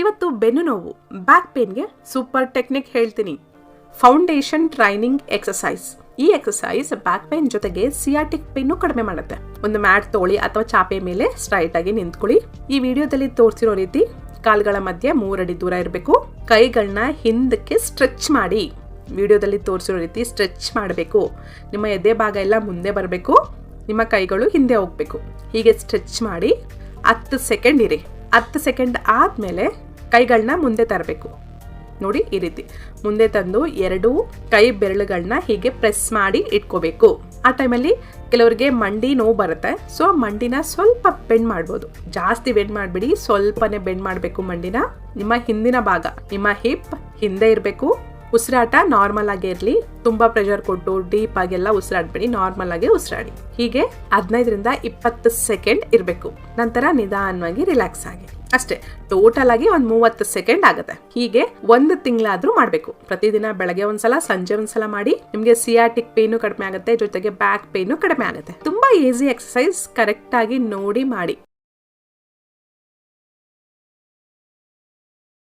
ಇವತ್ತು ಬೆನ್ನು ನೋವು ಬ್ಯಾಕ್ ಪೇನ್ಗೆ ಸೂಪರ್ ಟೆಕ್ನಿಕ್ ಹೇಳ್ತೀನಿ. ಫೌಂಡೇಶನ್ ಟ್ರೈನಿಂಗ್ ಎಕ್ಸಸೈಸ್ ಈ ಎಕ್ಸಸೈಸ್ ಬ್ಯಾಕ್ ಪೇನ್ ಜೊತೆಗೆ ಸಿಯಾಟಿಕ್ ಪೇನು ಕಡಿಮೆ ಮಾಡುತ್ತೆ. ಒಂದು ಮ್ಯಾಟ್ ತೊಳಿ ಅಥವಾ ಚಾಪೆ ಮೇಲೆ ಸ್ಟ್ರೈಟ್ ಆಗಿ ನಿಂತ್ಕೊಳ್ಳಿ. ಈ ವಿಡಿಯೋದಲ್ಲಿ ತೋರಿಸಿರೋ ರೀತಿ ಕಾಲ್ಗಳ ಮಧ್ಯೆ ಮೂರಡಿ ದೂರ ಇರಬೇಕು. ಕೈಗಳನ್ನ ಹಿಂದಕ್ಕೆ ಸ್ಟ್ರೆಚ್ ಮಾಡಿ. ವಿಡಿಯೋದಲ್ಲಿ ತೋರಿಸಿರೋ ರೀತಿ ಸ್ಟ್ರೆಚ್ ಮಾಡಬೇಕು. ನಿಮ್ಮ ಎದೆ ಭಾಗ ಎಲ್ಲ ಮುಂದೆ ಬರಬೇಕು. ನಿಮ್ಮ ಕೈಗಳು ಹಿಂದೆ ಹೋಗ್ಬೇಕು. ಹೀಗೆ ಸ್ಟ್ರೆಚ್ ಮಾಡಿ ಹತ್ತು ಸೆಕೆಂಡ್ ಇರಿ. ಹತ್ತು ಸೆಕೆಂಡ್ ಆದಮೇಲೆ ಕೈಗಳನ್ನ ಮುಂದೆ ತರಬೇಕು. ನೋಡಿ ಈ ರೀತಿ. ಮುಂದೆ ತಂದು ಎರಡು ಕೈ ಬೆರಳುಗಳನ್ನ ಹೀಗೆ ಪ್ರೆಸ್ ಮಾಡಿ ಇಟ್ಕೋಬೇಕು. ಆ ಟೈಮಲ್ಲಿ ಕೆಲವರಿಗೆ ಮಂಡಿ ನೋವು ಬರುತ್ತೆ. ಸೊ ಮಂಡಿನ ಸ್ವಲ್ಪ ಬೆಂಡ್ ಮಾಡ್ಬೋದು. ಜಾಸ್ತಿ ಬೆಂಡ್ ಮಾಡಬೇಡಿ. ಸ್ವಲ್ಪನೇ ಬೆಂಡ್ ಮಾಡಬೇಕು ಮಂಡಿನ. ನಿಮ್ಮ ಹಿಂದಿನ ಭಾಗ, ನಿಮ್ಮ ಹಿಪ್ ಹಿಂದೆ ಇರಬೇಕು. ಉಸಿರಾಟ ನಾರ್ಮಲ್ ಆಗಿ ಇರಲಿ. ತುಂಬಾ ಪ್ರೆಷರ್ ಕೊಟ್ಟು ಡೀಪ್ ಆಗೆಲ್ಲ ಉಸಿರಾಡ್ಬೇಡಿ. ನಾರ್ಮಲ್ ಆಗಿ ಉಸಿರಾಡಿ. ಹೀಗೆ ಹದಿನೈದರಿಂದ ಇಪ್ಪತ್ತು ಸೆಕೆಂಡ್ ಇರಬೇಕು. ನಂತರ ನಿಧಾನವಾಗಿ ರಿಲ್ಯಾಕ್ಸ್ ಆಗಿ. ಅಷ್ಟೇ ಟೋಟಲ್ ಆಗಿ ಒಂದು ಮೂವತ್ತು ಸೆಕೆಂಡ್ ಆಗುತ್ತೆ. ಹೀಗೆ ಒಂದು ತಿಂಗಳಾದ್ರೂ ಮಾಡಬೇಕು. ಪ್ರತಿದಿನ ಬೆಳಗ್ಗೆ ಒಂದ್ಸಲ, ಸಂಜೆ ಒಂದ್ಸಲ ಮಾಡಿ ನಿಮಗೆ ಸಿಯಾಟಿಕ್ ಪೇನು ಕಡಿಮೆ ಆಗುತ್ತೆ, ಜೊತೆಗೆ ಬ್ಯಾಕ್ ಪೇನು ಕಡಿಮೆ ಆಗುತ್ತೆ. ತುಂಬಾ ಈಸಿ ಎಕ್ಸಸೈಸ್ ಕರೆಕ್ಟ್ ಆಗಿ ನೋಡಿ ಮಾಡಿ.